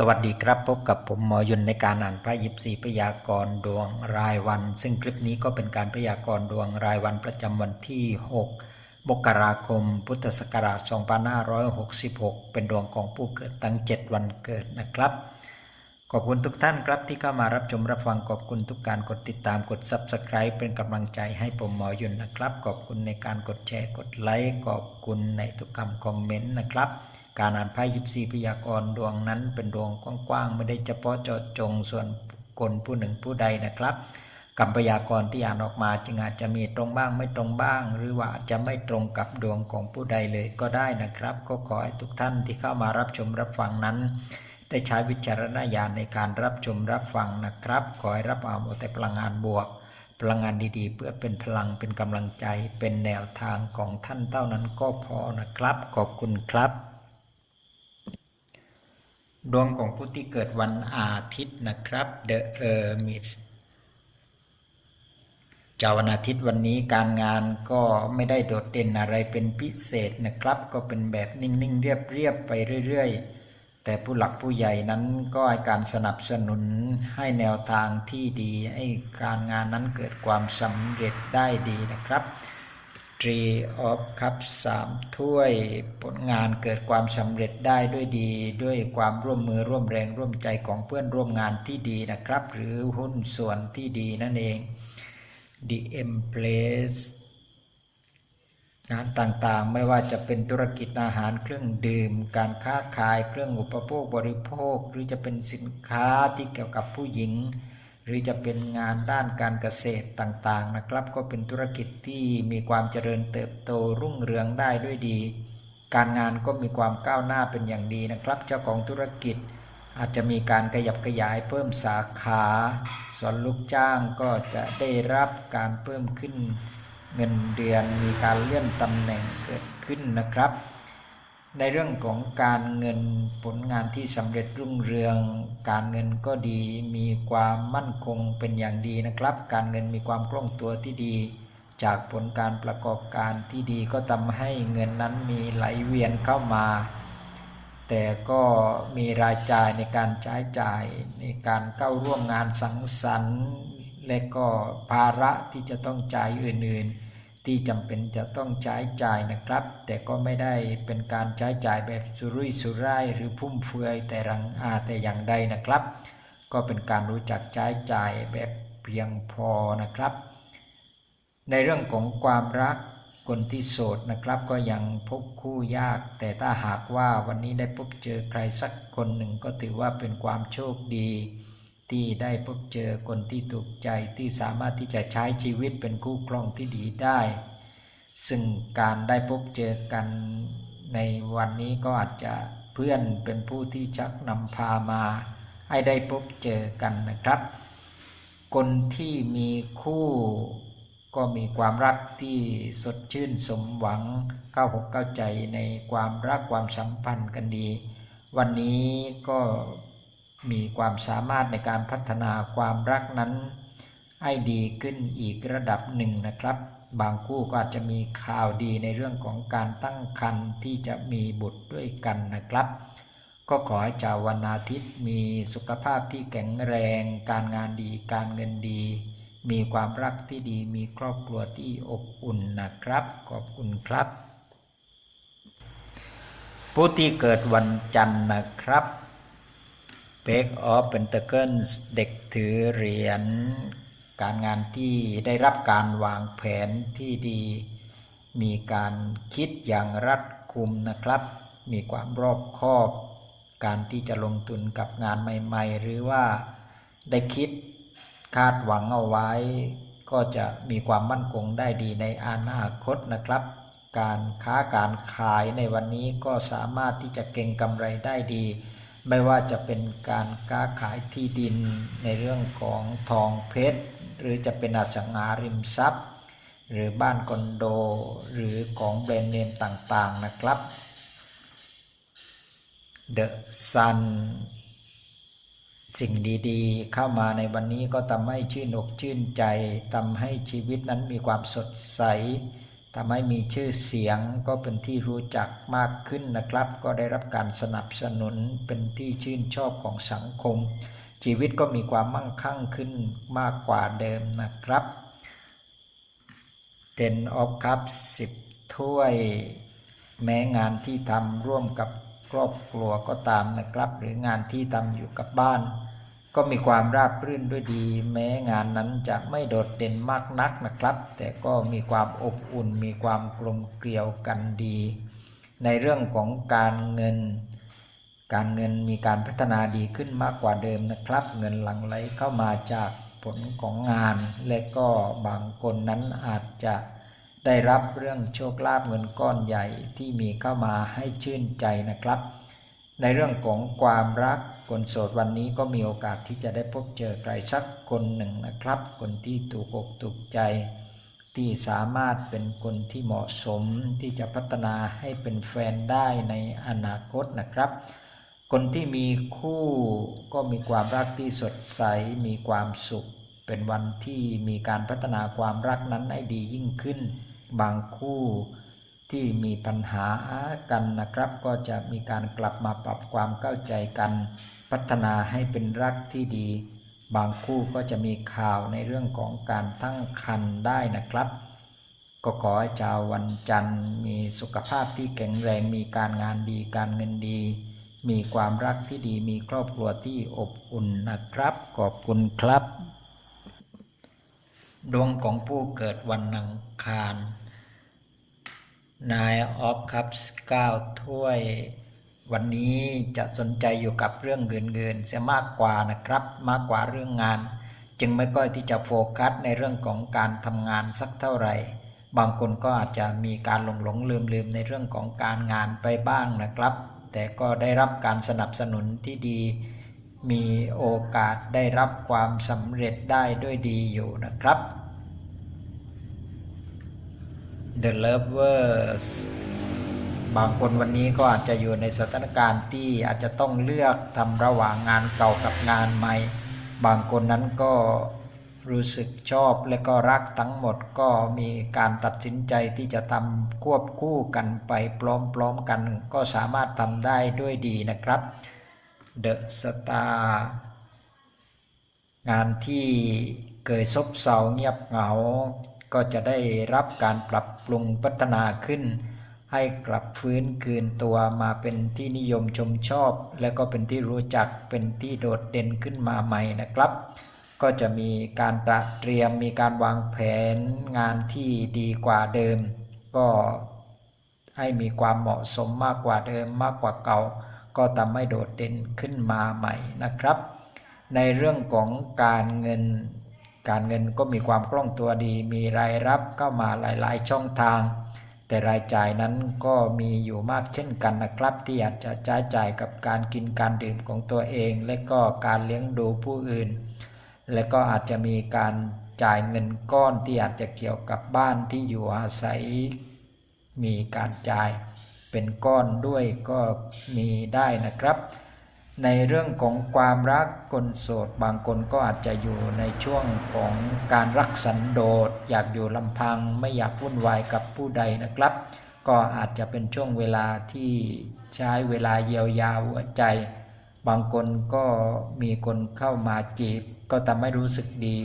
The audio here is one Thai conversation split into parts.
สวัสดีครับพบกับผมหมอยุนในการอ่านพระยิบสีพยากรณ์ดวงรายวัน ซึ่งคลิปนี้ก็เป็นการพยากรณ์ดวงรายวันประจำวันที่ 6 มกราคม พุทธศักราช 2566 เป็นดวงของผู้เกิดตั้ง 7 วันเกิดนะครับ ขอบคุณทุกท่านครับที่เข้ามารับชมรับฟังขอบคุณทุกการกดติดตามกด Subscribe เป็นกำลังใจให้ผมหมอยุนนะครับ ขอบคุณในการกดแชร์กดไลค์ขอบคุณในทุกคำคอมเมนต์นะครับ การอ่านไพ่ยิปซีพยากรณ์ดวงนั้นเป็นดวงกว้างๆไม่ได้เฉพาะเจาะจงส่วนคคลผู้หนึ่งผู้ใดนะครับคำพยากรณ์ที่อ่านออกมาจึงอาจจะมีตรงบ้างไม่ตรงบ้าง หรือว่าอาจจะไม่ตรงกับดวงของผู้ใดเลยก็ได้นะครับ ก็ขอให้ทุกท่านที่เข้ามารับชมรับฟังนั้น ได้ใช้วิจารณญาณในการรับชมรับฟังนะครับ ขอให้รับเอาแต่พลังงานบวก พลังงานดีๆ เพื่อเป็นพลังเป็นกำลังใจเป็นแนวทางของท่านเท่านั้นก็พอนะครับ ขอบคุณครับ ดวงของผู้ที่เกิดวันอาทิตย์นะครับ The Hermit จาวันอาทิตย์วันนี้การงานก็ไม่ได้โดดเด่นอะไรเป็นพิเศษนะครับ ก็เป็นแบบนิ่งๆ เรียบๆ ไปเรื่อยๆ แต่ผู้หลักผู้ใหญ่นั้นก็ให้การสนับสนุนให้แนวทางที่ดี ให้การงานนั้นเกิดความสำเร็จได้ดีนะครับ Tree of Cup สามถ้วยผลงานเกิดความสำเร็จได้ด้วยดี ด้วยความร่วมมือร่วมแรงร่วมใจของเพื่อนร่วมงานที่ดีนะครับ หรือหุ้นส่วนที่ดีนั่นเอง The M Place งานต่างๆ ไม่ว่าจะเป็นธุรกิจอาหารเครื่องดื่ม การค้าขายเครื่องอุปโภคบริโภค หรือจะเป็นสินค้าที่เกี่ยวกับผู้หญิง หรือจะเป็นงานด้านการเกษตรต่างๆนะครับ ก็เป็นธุรกิจที่มีความเจริญเติบโตรุ่งเรืองได้ด้วยดี การงานก็มีความก้าวหน้าเป็นอย่างดีนะครับ เจ้าของธุรกิจอาจจะมีการขยับขยายเพิ่มสาขา ส่วนลูกจ้างก็จะได้รับการเพิ่มขึ้นเงินเดือนมีการเลื่อนตำแหน่งเกิดขึ้นนะครับ ในเรื่องของการเงินผลงานที่สำเร็จรุ่งเรือง การเงินก็ดีมีความมั่นคงเป็นอย่างดีนะครับ การเงินมีความคล่องตัวที่ดี จากผลการประกอบการที่ดีก็ทำให้เงินนั้นมีไหลเวียนเข้ามา แต่ก็มีรายจ่ายในการใช้จ่ายในการเข้าร่วมงานสังสรรค์ และก็ภาระที่จะต้องจ่ายอื่นๆ ที่จำเป็นจะต้องใช้จ่ายนะครับ แต่ก็ไม่ได้เป็นการใช้จ่ายแบบสุรุ่ยสุร่ายหรือพุ่มเฟือยแต่รังอาแต่อย่างใดนะครับ ก็เป็นการรู้จักใช้จ่ายแบบเพียงพอนะครับ ในเรื่องของความรักคนที่โสดนะครับก็ยังพบคู่ยาก แต่ถ้าหากว่าวันนี้ได้พบเจอใครสักคนหนึ่งก็ถือว่าเป็นความโชคดี ที่ได้พบเจอคนที่ถูกใจที่สามารถที่จะใช้ชีวิตเป็นคู่ครองที่ดีได้ ซึ่งการได้พบเจอกันในวันนี้ก็อาจจะเพื่อนเป็นผู้ที่ชักนำพามา ให้ได้พบเจอกันนะครับ คนที่มีคู่ก็มีความรักที่สดชื่นสมหวังเข้าหกเข้าใจในความรักความสัมพันธ์กันดี วันนี้ก็ มีความสามารถในการพัฒนาความรักนั้น ให้ดีขึ้นอีกระดับหนึ่งนะครับ บางคู่ก็อาจจะมีข่าวดีในเรื่องของการตั้งครรภ์ที่จะมีบุตรด้วยกันนะครับ ก็ขอให้ชาววันอาทิตย์มีสุขภาพที่แข็งแรง การงานดีการเงินดี มีความรักที่ดีมีครอบครัวที่อบอุ่นนะครับ ขอบคุณครับ ผู้ที่เกิดวันจันทร์นะครับ b a k of Pentacles เด็กถือเหรียญการงานที่ได้รับการวางแผนที่ดี มีการคิดอย่างรัดกุมนะครับ มีความรอบคอบ การที่จะลงทุนกับงานใหม่ๆ หรือว่าได้คิดคาดหวังเอาไว้ ก็จะมีความมั่นคงได้ดีในอนาคตนะครับ การค้าการขายในวันนี้ก็สามารถที่จะเก็งกำไรได้ดี ไม่ว่าจะเป็นการค้าขายที่ดินในเรื่องของทองเพชร หรือจะเป็นอสังหาริมทรัพย์ หรือบ้านคอนโด หรือของแบรนด์เนมต่างๆนะครับ The Sun สิ่งดีๆ เข้ามาในวันนี้ก็ทำให้ชื่นอกชื่นใจทำให้ชีวิตนั้นมีความสดใส ทำให้มีชื่อเสียงก็เป็นที่รู้จักมากขึ้นนะครับ ก็ได้รับการสนับสนุนเป็นที่ชื่นชอบของสังคม ชีวิตก็มีความมั่งคั่งขึ้นมากกว่าเดิมนะครับ Ten of Cups 10 ถ้วย แม้งานที่ทำร่วมกับครอบครัวก็ตามนะครับ หรืองานที่ทำอยู่กับบ้าน ก็มีความราบรื่นด้วยดี แม้งานนั้นจะไม่โดดเด่นมากนักนะครับ แต่ก็มีความอบอุ่น มีความกลมเกลียวกันดี ในเรื่องของการเงิน การเงินมีการพัฒนาดีขึ้นมากกว่าเดิมนะครับ เงินหลั่งไหลเข้ามาจากผลของงาน และก็บางคนนั้นอาจจะได้รับเรื่องโชคลาภเงินก้อนใหญ่ที่มีเข้ามาให้ชื่นใจนะครับ ในเรื่องของความรัก คนโสดวันนี้ก็มีโอกาสที่จะได้พบเจอใครสักคนหนึ่งนะครับ คนที่ถูกอกถูกใจ ที่สามารถเป็นคนที่เหมาะสมที่จะพัฒนาให้เป็นแฟนได้ในอนาคตนะครับ คนที่มีคู่ก็มีความรักที่สดใสมีความสุข เป็นวันที่มีการพัฒนาความรักนั้นให้ดียิ่งขึ้น บางคู่ที่มีปัญหากันนะครับ ก็จะมีการกลับมาปรับความเข้าใจกัน พัฒนาให้เป็นรักที่ดี บางคู่ก็จะมีข่าวในเรื่องของการตั้งครรภ์ได้นะครับ ก็ขอให้ชาววันจันทร์ มีสุขภาพที่แข็งแรงมีการงานดีการเงินดี มีความรักที่ดีมีครอบครัวที่อบอุ่นนะครับ ขอบคุณครับ ดวงของผู้เกิดวันอังคารนายออฟคัพส์9ถ้วย วันนี้จะสนใจอยู่กับเรื่องเงินเงินเสียมากกว่านะครับ มากกว่าเรื่องงาน จึงไม่ก้อยที่จะโฟกัสในเรื่องของการทำงานสักเท่าไหร่ บางคนก็อาจจะมีการหลงหลงลืมลืมในเรื่องของการงานไปบ้างนะครับ แต่ก็ได้รับการสนับสนุนที่ดี มีโอกาสได้รับความสำเร็จได้ด้วยดีอยู่นะครับ The Lovers บางคนวันนี้ก็อาจจะอยู่ในสถานการณ์ที่อาจจะต้องเลือกทำระหว่างงานเก่ากับงานใหม่ บางคนนั้นก็รู้สึกชอบและก็รักทั้งหมดก็มีการตัดสินใจที่จะทำควบคู่กันไปพร้อมๆกัน ก็สามารถทำได้ด้วยดีนะครับ The Star งานที่เคยซบเซาเงียบเหงา ก็จะได้รับการปรับปรุงพัฒนาขึ้น ให้กลับฟื้นคืนตัวมาเป็นที่นิยมชมชอบ และก็เป็นที่รู้จักเป็นที่โดดเด่นขึ้นมาใหม่นะครับ ก็จะมีการตระเตรียมมีการวางแผนงานที่ดีกว่าเดิม ก็ให้มีความเหมาะสมมากกว่าเดิมมากกว่าเก่า ก็ทำให้โดดเด่นขึ้นมาใหม่นะครับ ในเรื่องของการเงินการเงินก็มีความคล่องตัวดี มีรายรับเข้ามาหลาย ๆ ช่องทาง แต่รายจ่ายนั้นก็มีอยู่มากเช่นกันนะครับ ที่อาจจะใช้จ่ายกับการกินการดื่มของตัวเอง และก็การเลี้ยงดูผู้อื่น และก็อาจจะมีการจ่ายเงินก้อนที่อาจจะเกี่ยวกับบ้านที่อยู่อาศัย มีการจ่ายเป็นก้อนด้วยก็มีได้นะครับ ในเรื่องของความรักคนโสดบางคนก็อาจจะอยู่ในช่วงของการรักสันโดษอยากอยู่ลำพังไม่อยากวุ่นวายกับผู้ใดนะครับ ก็อาจจะเป็นช่วงเวลาที่ใช้เวลาเยียวยาหัวใจ บางคนก็มีคนเข้ามาจีบ ก็ทำให้รู้สึกดี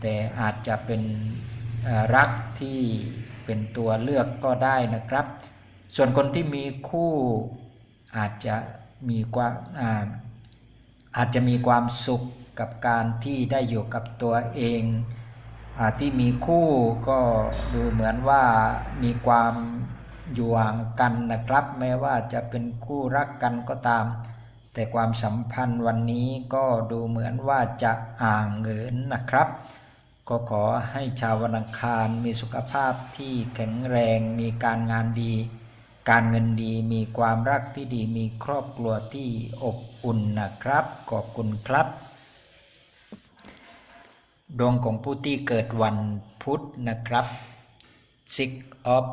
แต่อาจจะเป็นรักที่เป็นตัวเลือกก็ได้นะครับ ส่วนคนที่มีคู่อาจจะ มีความอาอาจจะมีความสุขกับการที่ได้อยู่กับตัวเองอที่มีคู่ก็ดูเหมือนว่ามีความอยู่ห่างกันนะครับ แม้ว่าจะเป็นคู่รักกันก็ตาม แต่ความสัมพันธ์วันนี้ก็ดูเหมือนว่าจะอ่างเงินนะครับ ก็ขอให้ชาววันอังคารมีสุขภาพที่แข็งแรงมีการงานดี การเงินดีมีความรักที่ดีมีครอบครัวที่อบอุ่นนะครับ ขอบคุณครับ ดวงของผู้ที่เกิดวันพุธนะครับ Six of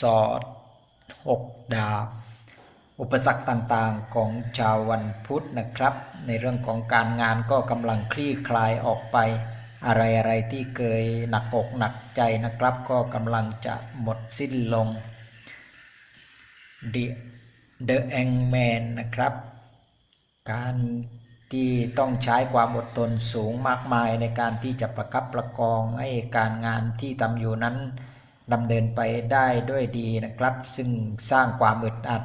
Swords หกดาบอุปสรรคต่างๆของชาววันพุธนะครับ ในเรื่องของการงานก็กำลังคลี่คลายออกไป อะไรอะไรที่เคยหนักอกหนักใจนะครับ ก็กำลังจะหมดสิ้นลง The The Ang Man นะครับ การที่ต้องใช้ความอดทนสูงมากมายในการที่จะประคับประคองให้การงานที่ทำอยู่นั้นดำเนินไปได้ด้วยดีนะครับ ซึ่งสร้างความอึดอัด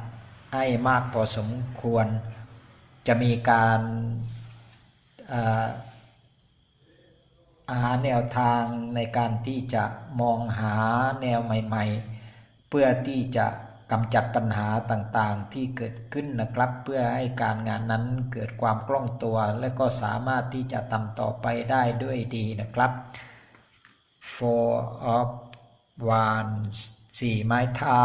ให้มากพอสมควร จะมีการอาหาแนวทางในการที่จะมองหาแนวใหม่ ๆ เพื่อที่จะ กำจัดปัญหาต่างๆที่เกิดขึ้นนะครับ เพื่อให้การงานนั้นเกิดความคล่องตัว และก็สามารถที่จะทำต่อไปได้ด้วยดีนะครับ four of wands สี่ไม้เท้า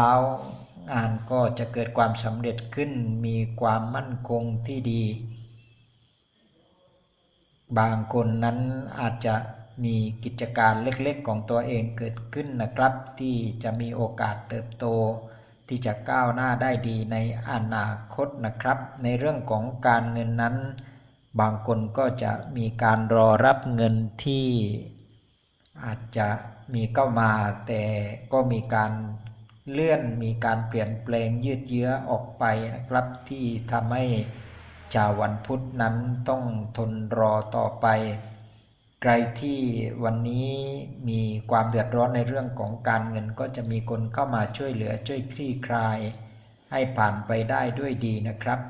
งานก็จะเกิดความสำเร็จขึ้น มีความมั่นคงที่ดี บางคนนั้นอาจจะมีกิจการเล็กๆของตัวเองเกิดขึ้นนะครับ ที่จะมีโอกาสเติบโต ที่จะก้าวหน้าได้ดีในอนาคตนะครับ ในเรื่องของการเงินนั้น บางคนก็จะมีการรอรับเงินที่อาจจะมีเข้ามา แต่ก็มีการเลื่อนมีการเปลี่ยนแปลงยืดเยื้อออกไปนะครับ ที่ทำให้ชาววันพุธนั้นต้องทนรอต่อไป ใครที่วันนี้มีความเดือดร้อนในเรื่องของการเงินก็จะมีคนเข้ามาช่วยเหลือช่วยคลี่คลาย ให้ผ่านไปได้ด้วยดีนะครับ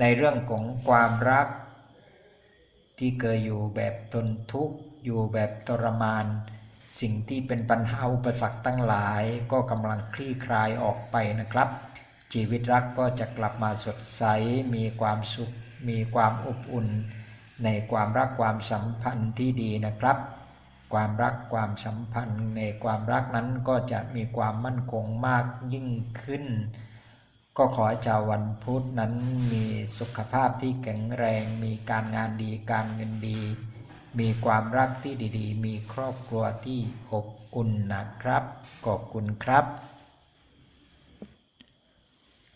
ในเรื่องของความรัก ที่เคยอยู่แบบทนทุกข์อยู่แบบทรมาน สิ่งที่เป็นปัญหาอุปสรรคตั้งหลาย ก็กำลังคลี่คลายออกไปนะครับ ชีวิตรักก็จะกลับมาสดใสมีความสุข มีความอบอุ่น ในความรักความสัมพันธ์ที่ดีนะครับ ความรักความสัมพันธ์ในความรักนั้นก็จะมีความมั่นคงมากยิ่งขึ้น ก็ขอให้ชาววันพุธนั้นมีสุขภาพที่แข็งแรง มีการงานดีการเงินดี มีความรักที่ดีๆ มีครอบครัวที่อบอุ่นนะครับ ขอบคุณครับ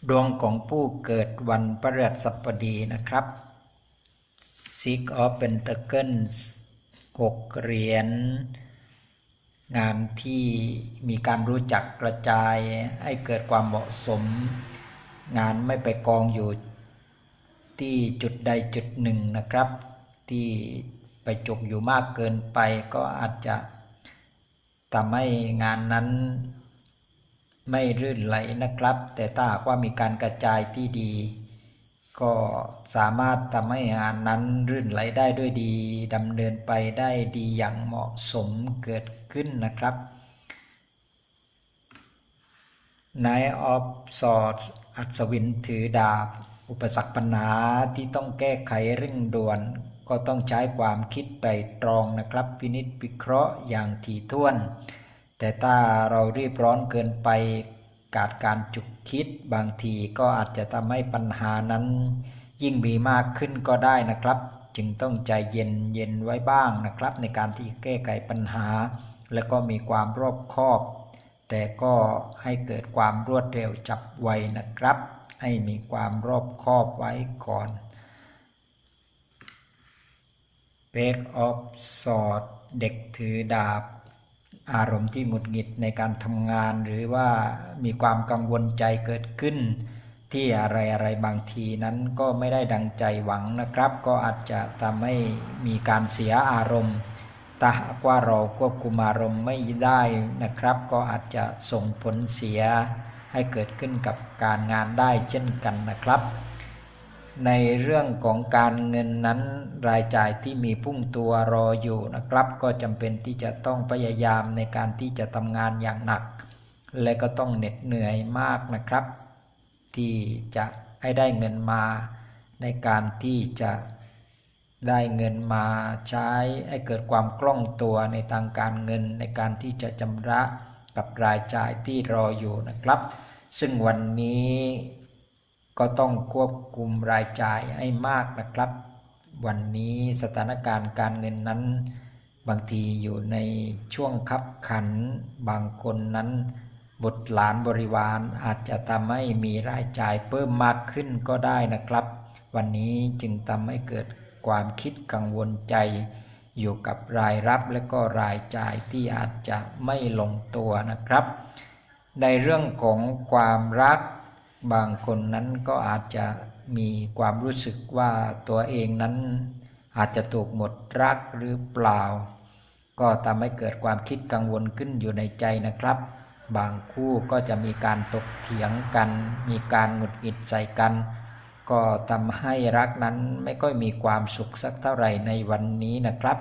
ดวงของผู้เกิดวันพฤหัสบดีนะครับ Six of Pentacles หกเหรียญงานที่มีการรู้จักกระจายให้เกิดความเหมาะสม งานไม่ไปกองอยู่ที่จุดใดจุดหนึ่งนะครับ ที่ไปจบอยู่มากเกินไปก็อาจจะทำให้งานนั้นไม่รื่นไหลนะครับ แต่ถ้าหากว่ามีการกระจายที่ดี ก็สามารถทำให้งานนั้นรื่นไหลได้ด้วยดีดำเนินไปได้ดีอย่างเหมาะสมเกิดขึ้นนะครับ Nine of Swords อัศวินถือดาบ อุปสรรคปัญหาที่ต้องแก้ไขเร่งด่วน ก็ต้องใช้ความคิดไตรตรองนะครับ พินิจพิเคราะห์อย่างถี่ถ้วน แต่ถ้าเรารีบร้อนเกินไป กาดการจุกคิดบางทีก็อาจจะทำให้ปัญหานั้น ยิ่งมีมากขึ้นก็ได้นะครับ จึงต้องใจเย็นเย็นไว้บ้างนะครับ ในการที่แก้ไขปัญหา และก็มีความรอบคอบ แต่ก็ให้เกิดความรวดเร็วจับไวนะครับ ให้มีความรอบคอบไว้ก่อน b a k of Sword เด็กถือดาบ อารมณ์ที่หงุดหงิดในการทำงาน หรือว่ามีความกังวลใจเกิดขึ้น ที่อะไรอะไรบางทีนั้นก็ไม่ได้ดังใจหวังนะครับ ก็อาจจะทำให้มีการเสียอารมณ์ถ้าหากว่าเราควบคุมอารมณ์ไม่ได้นะครับ ก็อาจจะส่งผลเสียให้เกิดขึ้นกับการงานได้เช่นกันนะครับ ในเรื่องของการเงินนั้นรายจ่ายที่มีพุ่งตัวรออยู่นะครับ ก็จำเป็นที่จะต้องพยายามในการที่จะทำงานอย่างหนัก และก็ต้องเหน็ดเหนื่อยมากนะครับ ที่จะให้ได้เงินมา ในการที่จะได้เงินมาใช้ให้เกิดความคล่องตัวในทางการเงินในการที่จะชำระกับรายจ่ายที่รออยู่นะครับ ซึ่งวันนี้ ก็ต้องควบคุมรายจ่ายให้มากนะครับ วันนี้สถานการณ์การเงินนั้น บางทีอยู่ในช่วงคับขัน บางคนนั้นบุตรหลานบริวารอาจจะทำให้มีรายจ่ายเพิ่มมากขึ้นก็ได้นะครับ วันนี้จึงทำให้เกิดความคิดกังวลใจ อยู่กับรายรับและก็รายจ่ายที่อาจจะไม่ลงตัวนะครับ ในเรื่องของความรัก บางคนนั้นก็อาจจะมีความรู้สึกว่าตัวเองนั้นอาจจะถูกหมดรักหรือเปล่า ก็ทำให้เกิดความคิดกังวลขึ้นอยู่ในใจนะครับ บางคู่ก็จะมีการตกเถียงกัน มีการหงุดหงิดใส่กัน ก็ทำให้รักนั้นไม่ค่อยมีความสุขสักเท่าไหร่ในวันนี้นะครับ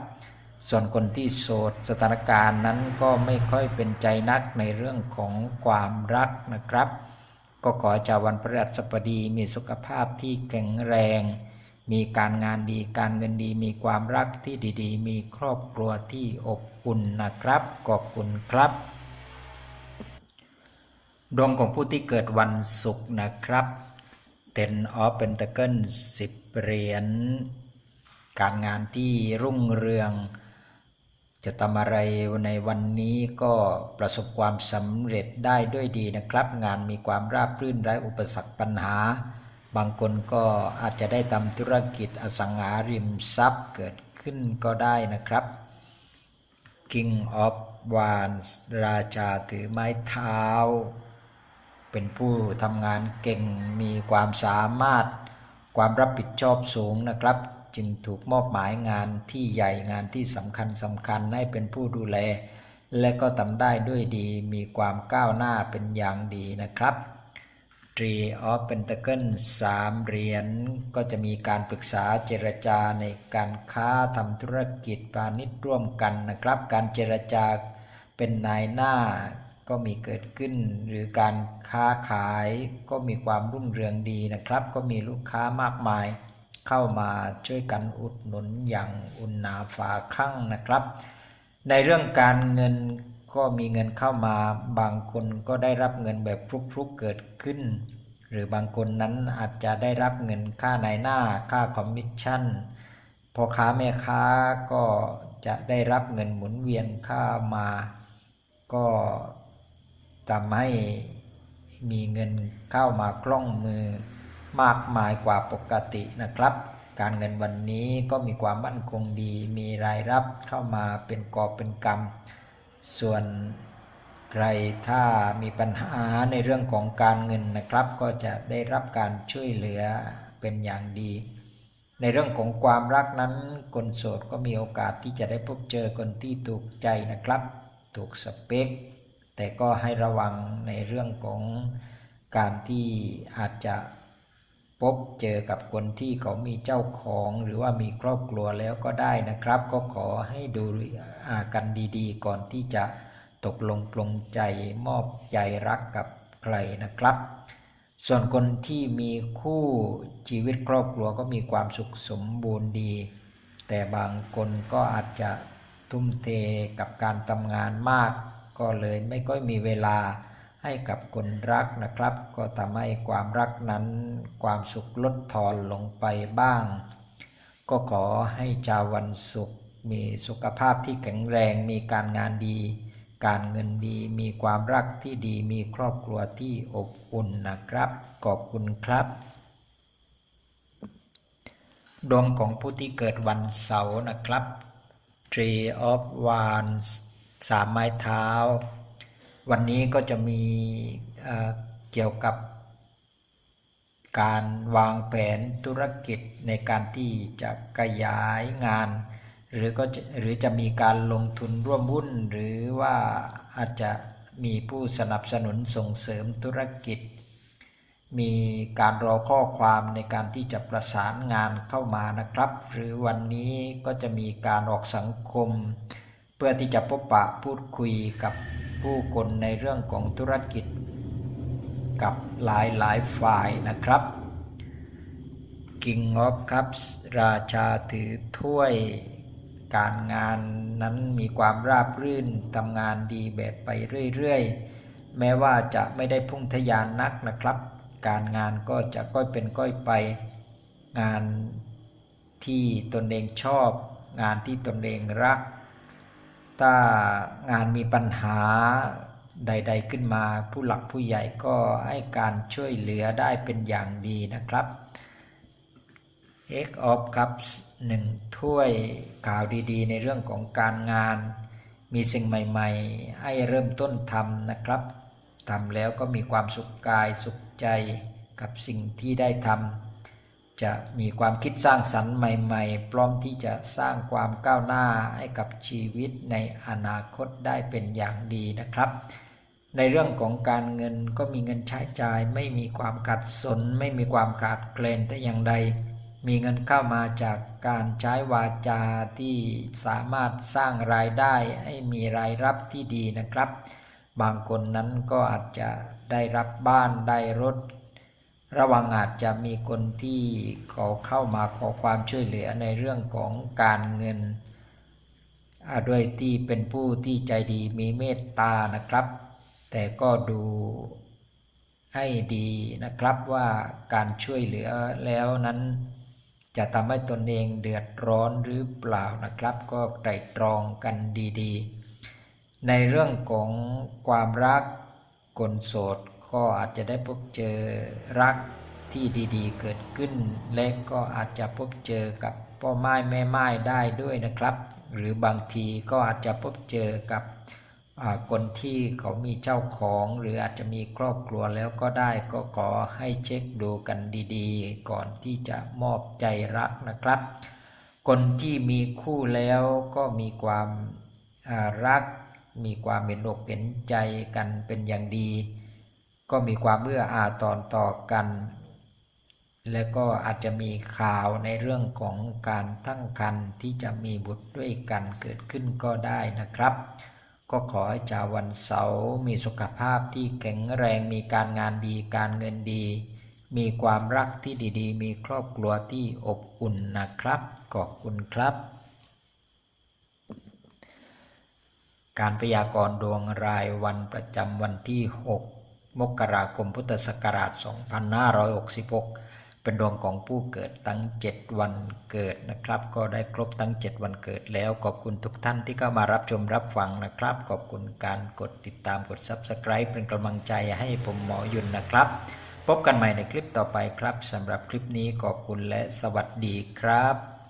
ส่วนคนที่โสดสถานการณ์นั้นก็ไม่ค่อยเป็นใจนักในเรื่องของความรักนะครับ ก็ขอจาวันพฤหัสบดีมีสุขภาพที่แข็งแรง มีการงานดีการเงินดี มีความรักที่ดีๆ มีครอบครัวที่อบอุ่นนะครับขอบคุณครับดวงของผู้ที่เกิดวันศุกร์นะครับ Ten of Pentacles 10เหรียญการงานที่รุ่งเรือง จะทำอะไรในวันนี้ก็ประสบความสำเร็จได้ด้วยดีนะครับ งานมีความราบรื่นไร้อุปสรรคปัญหา บางคนก็อาจจะได้ทำธุรกิจอสังหาริมทรัพย์เกิดขึ้นก็ได้นะครับ King of Wands ราชาถือไม้เท้า เป็นผู้ทำงานเก่งมีความสามารถความรับผิดชอบสูงนะครับ จึงถูกมอบหมายงานที่ใหญ่งานที่สำคัญสำคัญให้เป็นผู้ดูแล และก็ทำได้ด้วยดีมีความก้าวหน้าเป็นอย่างดีนะครับ Tree of Pentacles สามเหรียญก็จะมีการปรึกษาเจรจาในการค้าทำธุรกิจพาณิชย์ร่วมกันนะครับ การเจรจาเป็นนายหน้าก็มีเกิดขึ้น หรือการค้าขายก็มีความรุ่งเรืองดีนะครับ ก็มีลูกค้ามากมาย เข้ามาช่วยกันอุดหนุนอย่างอุ่นหนาฝาข้างนะครับ ในเรื่องการเงินก็มีเงินเข้ามาบางคนก็ได้รับเงินแบบฟลุกๆเกิดขึ้น หรือบางคนนั้นอาจจะได้รับเงินค่านายหน้าค่าคอมมิชชั่นพ่อค้าแม่ค้าก็จะได้รับเงินหมุนเวียนเข้ามา ก็ทำให้มีเงินเข้ามาคล่องมือ มากมายกว่าปกตินะครับ การเงินวันนี้ก็มีความมั่นคงดี มีรายรับเข้ามาเป็นกอบเป็นกำส่วนใครถ้ามีปัญหาในเรื่องของการเงินนะครับ ก็จะได้รับการช่วยเหลือเป็นอย่างดี ในเรื่องของความรักนั้นคนโสดก็มีโอกาสที่จะได้พบเจอคนที่ถูกใจนะครับ ถูกสเปค แต่ก็ให้ระวังในเรื่องของการที่อาจจะ พบเจอกับคนที่เขามีเจ้าของ หรือว่ามีครอบครัวแล้วก็ได้นะครับ ก็ขอให้ดูอากันดีๆ ก่อนที่จะตกลงปลงใจมอบใจรักกับใครนะครับ ส่วนคนที่มีคู่ชีวิตครอบครัวก็มีความสุขสมบูรณ์ดี แต่บางคนก็อาจจะทุ่มเทกับการทำงานมาก ก็เลยไม่ค่อยมีเวลา ให้กับคนรักนะครับ ก็ทำให้ความรักนั้น ความสุขลดทอนลงไปบ้าง ก็ขอให้ชาววันศุกร์มีสุขภาพที่แข็งแรง มีการงานดี การเงินดี มีความรักที่ดี มีครอบครัวที่อบอุ่นนะครับ ขอบคุณครับ ดวงของผู้ที่เกิดวันเสาร์นะครับ Tree of Wands สามไม้เท้า วันนี้ก็จะมีเเกี่ยวกับ การวางแผนธุรกิจในการที่จะขยายงาน หรือก็หรือจะมีการลงทุนร่วมหุ้น หรือว่าอาจจะมีผู้สนับสนุนส่งเสริมธุรกิจ มีการรอข้อความในการที่จะประสานงานเข้ามานะครับ หรือวันนี้ก็จะมีการออกสังคม เพื่อที่จะพบปะพูดคุยกับ ผู้คนในเรื่องของธุรกิจ กับหลายหลายฝ่ายนะครับ King of Cups ราชาถือถ้วย การงานนั้นมีความราบรื่นทำงานดีแบบไปเรื่อยๆ แม้ว่าจะไม่ได้พุ่งทะยานนักนะครับ การงานก็จะก้อยเป็นก้อยไป งานที่ตนเองชอบ งานที่ตนเองรัก ถ้างานมีปัญหาใด ๆขึ้นมาผู้หลักผู้ใหญ่ก็ให้การช่วยเหลือได้เป็นอย่างดีนะครับ X of Cups หนึ่งถ้วยข่าวดีๆ ในเรื่องของการงาน มีสิ่งใหม่ ๆ ให้เริ่มต้นทำนะครับทำแล้วก็มีความสุขกายสุขใจกับสิ่งที่ได้ทำ จะมีความคิดสร้างสรรค์ใหม่ ๆ พร้อมที่จะสร้างความก้าวหน้าให้กับชีวิตในอนาคตได้เป็นอย่างดีนะครับ ในเรื่องของการเงินก็มีเงินใช้จ่าย ไม่มีความขัดสน ไม่มีความขาดเกลนแต่อย่างใด มีเงินเข้ามาจากการใช้วาจาที่สามารถสร้างรายได้ให้มีรายรับที่ดีนะครับ บางคนนั้นก็อาจจะได้รับบ้านได้รถ ระวังอาจจะมีคนที่เขาเข้ามาขอความช่วยเหลือในเรื่องของการเงินด้วยที่เป็นผู้ที่ใจดีมีเมตตานะครับ แต่ก็ดูให้ดีนะครับว่าการช่วยเหลือแล้วนั้น จะทำให้ตนเองเดือดร้อนหรือเปล่านะครับ ก็ไตรตรองกันดีๆ ในเรื่องของความรักคนโสด ก็อาจจะได้พบเจอรักที่ดีๆ เกิดขึ้น และก็อาจจะพบเจอกับพ่อไม้แม่ไม้ได้ด้วยนะครับ หรือบางทีก็อาจจะพบเจอกับคนที่เขามีเจ้าของ หรืออาจจะมีครอบครัวแล้วก็ได้ก็ขอให้เช็คดูกันดีๆ ก่อนที่จะมอบใจรักนะครับ คนที่มีคู่แล้วก็มีความารัก มีความเห็นอกเห็นใจกันเป็นอย่างดี ก็มีความเอื้ออาทรต่อกัน และก็อาจจะมีข่าวในเรื่องของการตั้งครรภ์ที่จะมีบุตรด้วยกันเกิดขึ้นก็ได้นะครับ ก็ขอให้ชาววันเสาร์มีสุขภาพที่แข็งแรงมีการงานดีการเงินดี มีความรักที่ดีๆ มีครอบครัวที่อบอุ่นนะครับ ขอบคุณครับการพยากรณ์ดวงรายวันประจำวันที่ 6 มกราคมพุทธศักราช 2566 เป็นดวงของผู้เกิดทั้ง 7 วันเกิดนะครับ ก็ได้ครบทั้ง 7 วันเกิดแล้วขอบคุณทุกท่านที่เข้ามารับชมรับฟังนะครับ ขอบคุณการกดติดตามกด Subscribe เป็นกำลังใจให้ผมหมอยุนนะครับ พบกันใหม่ในคลิปต่อไปครับสำหรับคลิปนี้ขอบคุณและสวัสดีครับ